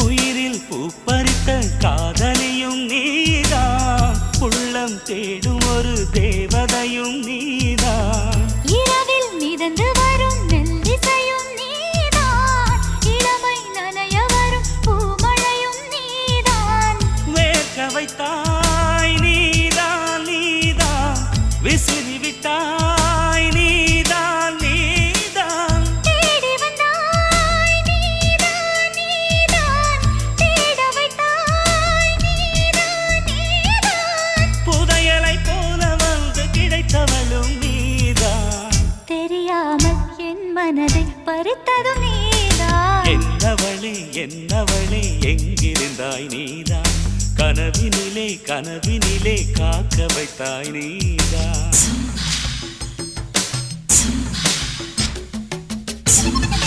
உயிரில் பூப்பறித்த காதலியும் நீதான் உள்ளம் தேடும் ஒரு தேவதையும் நீதான் இரவில் மிதந்து வரும் மெல்லிசையும் நீதான் இளமை நனைய வரும் பூமழையும் நீதான் வேர்க்க வைத்தாய் நீதான் நீதான் விசிறி விட்டாய் அவளும் நீதா. தெரியாமல் என் மனதை பறித்ததும் நீதா. என்னவளே என்னவளே எங்கிருந்தாய் நீதா? கனவினிலே கனவினிலே காக்க வைத்தாய் நீதா. சும்மா.